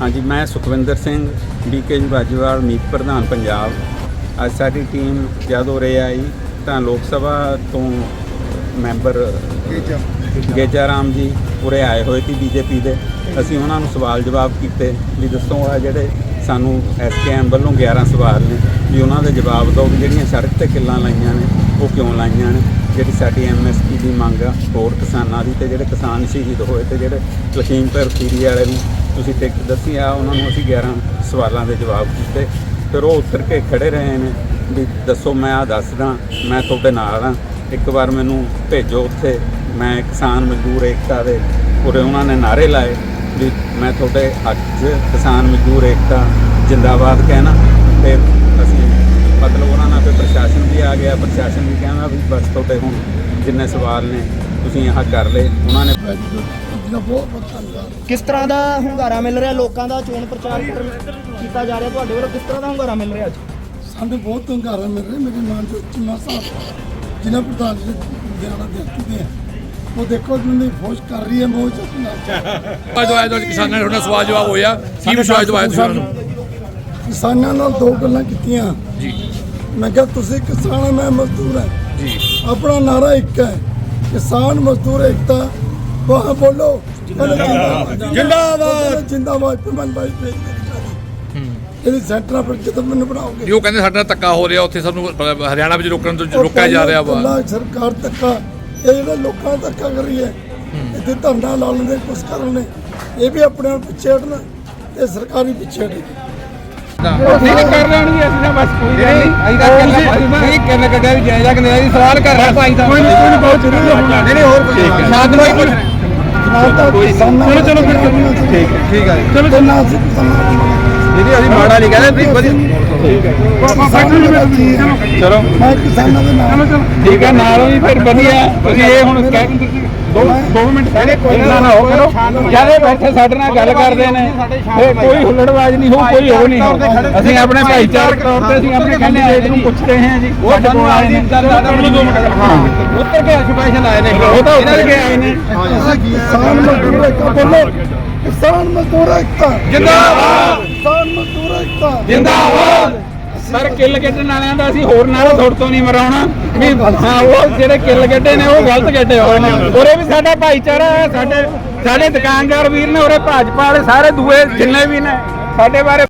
ਹਾਂਜੀ ਮੈਂ ਸੁਖਵਿੰਦਰ ਸਿੰਘ ਡੀਕੇ ਬਾਜੀਵਾਲ ਮੀਤ ਪ੍ਰਧਾਨ ਪੰਜਾਬ। ਅੱਜ ਸਾਡੀ ਟੀਮ ਜਦ ਉਰੇ ਆਈ ਤਾਂ ਲੋਕ ਸਭਾ ਤੋਂ ਮੈਂਬਰ ਗੇਜਾ। ਰਾਮ ਜੀ ਉਰੇ ਆਏ ਹੋਏ ਸੀ ਬੀਜੇਪੀ ਦੇ। ਅਸੀਂ ਉਹਨਾਂ ਨੂੰ ਸਵਾਲ ਜਵਾਬ ਕੀਤੇ ਵੀ ਦੱਸੋ ਆ ਜਿਹੜੇ ਸਾਨੂੰ ਐਸਕੇਐਮ ਵੱਲੋਂ 11 ਸਵਾਲ ਨੇ ਵੀ ਉਹਨਾਂ ਦੇ ਜਵਾਬ ਦਿਓ ਵੀ ਜਿਹੜੀਆਂ ਸੜਕ ਤੇ ਕਿੱਲਾਂ ਲਾਈਆਂ ਨੇ ਉਹ ਕਿਉਂ ਲਾਈਆਂ ਨੇ? ਜਿਹੜੀ ਸਾਡੀ ਐਮਐਸਪੀ ਦੀ ਮੰਗ ਆ, ਹੋਰ ਕਿਸਾਨਾਂ ਦੀ ਤੇ ਜਿਹੜੇ ਕਿਸਾਨ ਸ਼ਹੀਦ ਹੋਏ ਤੇ ਜਿਹੜੇ ਲਖੀਮਪੁਰ ਖੀਰੀ ਵਾਲੇ ਨੂੰ ਤੁਸੀਂ ਟਿਕਟ ਦੱਸੀ ਆ, ਉਹਨਾਂ ਨੂੰ ਅਸੀਂ 11 ਸਵਾਲਾਂ ਦੇ ਜਵਾਬ ਦਿੱਤੇ। ਫਿਰ ਉਹ ਉੱਤਰ ਕੇ ਖੜੇ ਰਹੇ ਨੇ ਵੀ ਦੱਸੋ, ਮੈਂ ਆ ਦੱਸਦਾ, ਮੈਂ ਤੁਹਾਡੇ ਨਾਲ ਆ। ਇੱਕ ਵਾਰ ਮੈਨੂੰ ਭੇਜੋ ਉੱਥੇ, ਮੈਂ ਕਿਸਾਨ ਮਜ਼ਦੂਰ ਏਕਤਾ ਦੇ ਉਰੇ ਉਹਨਾਂ ਨੇ ਨਾਰੇ ਲਾਏ ਵੀ ਮੈਂ ਤੁਹਾਡੇ ਹੱਥ 'ਚ ਕਿਸਾਨ ਮਜ਼ਦੂਰ ਏਕਤਾ ਜਿੰਦਾਬਾਦ ਕਹਿਣਾ। ਤੇ ਅਸੀਂ ਮਤਲਬ ਉਹਨਾਂ ਨਾਲ ਫਿਰ ਪ੍ਰਸ਼ਾਸਨ ਵੀ ਆ ਗਿਆ ਪ੍ਰਸ਼ਾਸਨ ਵੀ ਕਹਿੰਦਾ ਵੀ ਬਸ ਤੁਹਾਡੇ ਹੁਣ ਜਿੰਨੇ ਸਵਾਲ ਨੇ ਤੁਸੀਂ ਆਹ ਕਰ ਲਏ ਉਹਨਾਂ ਨੇ ਕਿਸ ਤਰ੍ਹਾਂ ਦਾ ਹੁੰਗਾਰਾ ਮਿਲ ਰਿਹਾ ਲੋਕਾਂ ਦਾ ਚੋਣ ਪ੍ਰਚਾਰ ਕੀਤਾ ਜਾ ਰਿਹਾ ਤੁਹਾਡੇ ਵੱਲੋਂ? ਕਿਸ ਤਰ੍ਹਾਂ ਦਾ ਹੁੰਗਾਰਾ ਮਿਲ ਰਿਹਾ ਅੱਜ? ਸਾਨੂੰ ਬਹੁਤ ਹੰਗਾਰਾ ਮਿਲ ਰਿਹਾ ਮੇਰੇ ਮਾਨ ਜੋ ਚੀਮਾ ਸਾਹਿਬ ਜਿਨ੍ਹਾਂ ਪ੍ਰਧਾਨ ਜੀ ਦਿਆਣਾ ਦਿੱਤੀ ਦੇ ਆ। ਉਹ ਦੇਖੋ ਜਿੰਨੀ ਫੌਜ ਕਰ ਰਹੀ ਹੈ ਮੋਹ ਚੁੱਕਣਾ ਅੱਜ ਆਇਆ ਤਾਂ ਕਿਸਾਨਾਂ ਨੇ ਤੁਹਾਡਾ ਸਵਾਲ ਜਵਾਬ ਹੋਇਆ। ਕੀ ਵਿਸ਼ਵਾਸ ਦਵਾਇਆ ਤੁਸੀਂ ਉਹਨਾਂ ਕਿਸਾਨਾਂ ਨਾਲ ਦੋ ਗੱਲਾਂ ਕੀਤੀਆਂ। ਜੀ। ਮੈਂ ਕਿਹਾ ਤੁਸੀਂ ਕਿਸਾਨ ਆ, ਮੈਂ ਮਜ਼ਦੂਰ ਹਾਂ ਜੀ। ਆਪਣਾ ਨਾਰਾ ਇੱਕ ਹੈ ਕਿਸਾਨ ਮਜ਼ਦੂਰ ਏਕਤਾ। ਵਾਹ ਬੋਲੋ। ਜਿੰਦਾਬਾਦ। ਜਿੰਦਾਬਾਦ। ਪਮਨ ਭਾਈ ਦੇ ਇਹਦੀ ਸੈਂਟਰਾਂ ਪਰ ਜਦੋਂ ਮੈਨੂੰ ਬਣਾਓਗੇ। ਜੀ ਉਹ ਕਹਿੰਦੇ ਸਾਡੇ ਧੱਕਾ ਹੋ ਰਿਹਾ ਉੱਥੇ ਸਾਨੂੰ ਹਰਿਆਣਾ ਵਿੱਚ ਰੋਕਣ ਤੋਂ ਰੋਕਿਆ ਜਾ ਰਿਹਾ ਵਾ। ਸਰਕਾਰ ਧੱਕਾ ਇਹ ਜਿਹੜਾ ਲੋਕਾਂ ਦਾ ਧੱਕਾ ਕਰ ਰਹੀ ਹੈ। ਇੱਥੇ ਧਰਨਾ ਲਾ ਲੈਂਦੇ ਕੁਛ ਕਰ ਲੈਂਦੇ ਇਹ ਵੀ ਆਪਣੇ ਆਪ ਪਿੱਛੇ ਹਟਣਾ ਤੇ ਸਰਕਾਰ ਪਿੱਛੇ ਹਟੇਗੀ ਨਹੀਂ ਕਰ ਲੈਣੀ ਅਸੀਂ ਤਾਂ ਬਸ ਕੋਈ ਗੱਲ ਨਹੀਂ ਅਸੀਂ ਤਾਂ ਕਹਿੰਦੇ ਨਹੀਂ ਕਿੰਨ ਕੱਢਿਆ ਵੀ ਜਾਇਜ਼ਾ ਕਿ ਨਹੀਂ ਸਵਾਲ ਕਰ ਰਿਹਾ ਭਾਈ ਸਾਹਿਬ। ਕੋਈ ਨਹੀਂ ਕੋਈ ਨਹੀਂ ਬਹੁਤ ਜ਼ਰੂਰੀ ਹੋਣਾ ਨਹੀਂ ਹੋਰ ਕੋਈ ਸ਼ਾਂਤ ਹੋਈ ਪੁੱਛ ਨਾਲ ਤਾਂ ਕਿਸਾਨਾਂ ਚਲੋ, ਚਲੋ, ਫਿਰ। ਠੀਕ ਹੈ ਠੀਕ ਹੈ ਚਲੋ ਜਿੰਨਾ ਅਸੀਂ ਕਿਸਾਨਾਂ ਦੀ ਦੀਦੀ ਅਸੀਂ ਮਾੜਾ ਨਹੀਂ ਕਹਿੰਦੇ ਤੁਸੀਂ ਵਧੀਆ। ਚਲੋ। ਮੈਂ ਕਿਸਾਨਾਂ ਦੇ ਨਾਲ ਠੀਕ ਹੈ ਨਾਲੋਂ ਹੀ ਫਿਰ ਵਧੀਆ। ਤੁਸੀਂ ਇਹ ਹੁਣ ਕਹਿ ਦੋ ਦੋ ਮਿੰਟ ਕਹਿੰਦੇ ਕੋਈ ਨਾ ਨਾ ਹੋ ਕਰੋ। ਜ਼ਿਆਦਾ ਬੈਠੇ ਸਾਡੇ ਨਾਲ ਗੱਲ ਕਰਦੇ ਨੇ। ਇਹ ਕੋਈ ਹੁੱਲੜਬਾਜ਼ ਨਹੀਂ ਹੋ ਕੋਈ ਹੋ ਨਹੀਂ। ਅਸੀਂ ਆਪਣੇ ਭਾਈਚਾਰਕ ਤੌਰ ਤੇ ਅਸੀਂ ਆਪਣੇ ਕੈਂਡੀਡੇਟ ਨੂੰ ਪੁੱਛ ਰਹੇ ਹਾਂ ਜੀ। ਸਾਡੇ ਕੋਲ ਆਏ ਨੇ। ਹਾਂ। ਉੱਤਰ ਕੇ ਸਪੈਸ਼ਲ ਆਏ ਨੇ। ਉਹ ਤਾਂ ਉੱਤਰ ਕੇ ਆਏ ਨੇ। ਕਿਸਾਨ ਮਜ਼ਦੂਰ ਏਕਤਾ ਬੋਲੋ। ਕਿਸਾਨ ਮਜ਼ਦੂਰ ਏਕਤਾ। ਜਿੰਦਾਬਾਦ। ਕਿਸਾਨ ਮਜ਼ਦੂਰ ਏਕਤਾ ਜਿੰਦਾਬਾਦ! ਸਰ ਕਿੱਲ ਕੱਢਣ ਵਾਲਿਆਂ ਦਾ ਅਸੀਂ ਹੋਰ ਨਾਲ ਥੋੜ ਤੋਂ ਨਹੀਂ ਮਰਾਉਣਾ। ਵੀ ਹਾਂ ਉਹ ਜਿਹੜੇ ਕਿੱਲ ਕੱਢੇ ਨੇ ਉਹ ਗਲਤ ਕੱਢੇ ਹੋਏ ਨੇ। ਉਰੇ ਵੀ ਸਾਡਾ ਭਾਈਚਾਰਾ ਹੈ ਸਾਡੇ ਸਾਡੇ ਦੁਕਾਨਦਾਰ ਵੀਰ ਨੇ ਉਰੇ ਭਾਜਪਾ ਵਾਲੇ ਸਾਰੇ ਦੂਏ ਜਿੰਨੇ ਵੀ ਨੇ ਸਾਡੇ ਬਾਰੇ